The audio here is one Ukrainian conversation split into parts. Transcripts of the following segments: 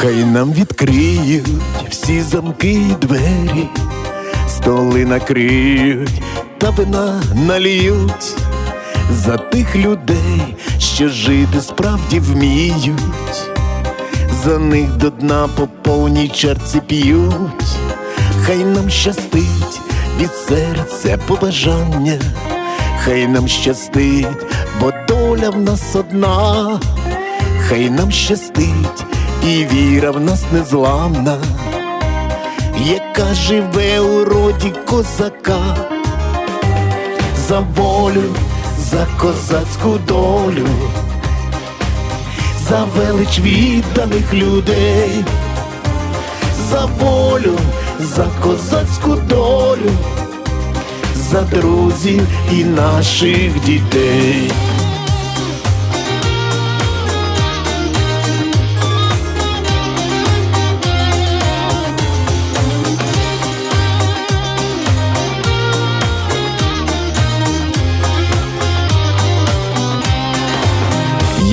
Хай нам відкриють всі замки і двері, столи накриють та вина наліють за тих людей, що жити справді вміють, за них до дна по повній черці п'ють, хай нам щастить від серця побажання, хай нам щастить, бо доля в нас одна, хай нам щастить, і віра в нас незламна, яка живе у роді козака за волю, за козацьку долю, за велич відданих людей, за волю, за козацьку долю, за друзів і наших дітей.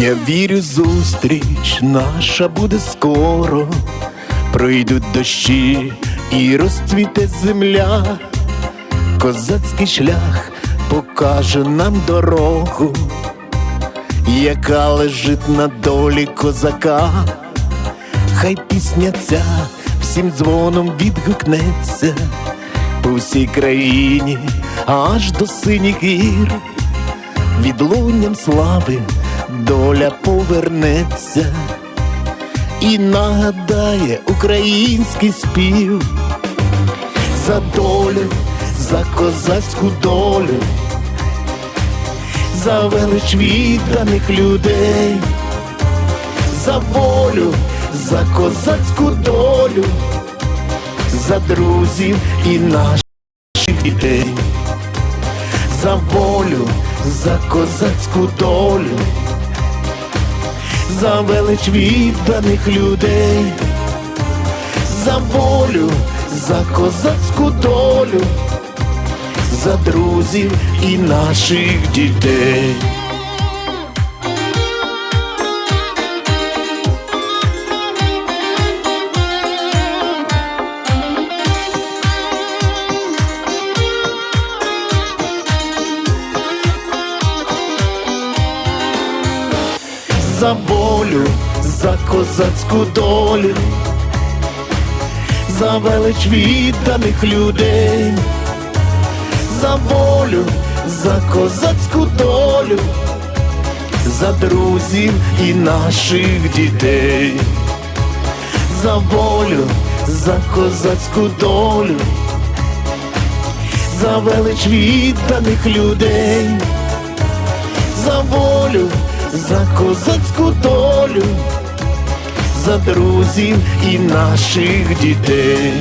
Я вірю, зустріч наша буде скоро, пройдуть дощі і розцвіте земля, козацький шлях покаже нам дорогу, яка лежить на долі козака, хай пісня ця всім дзвоном відгукнеться по всій країні, аж до синіх гір. Відлунням слави доля повернеться і нагадає український спів. За долю, за козацьку долю, за велич відданих людей, за волю, за козацьку долю, за друзів і наших дітей за волю, за козацьку долю, за велич відданих людей, за волю, за козацьку долю, за друзів і наших дітей. За волю, за козацьку долю, за велич відданих людей, за волю, за козацьку долю, за друзів і наших дітей, за волю, за козацьку долю, за велич відданих людей, за волю за козацьку долю, за друзів і наших дітей.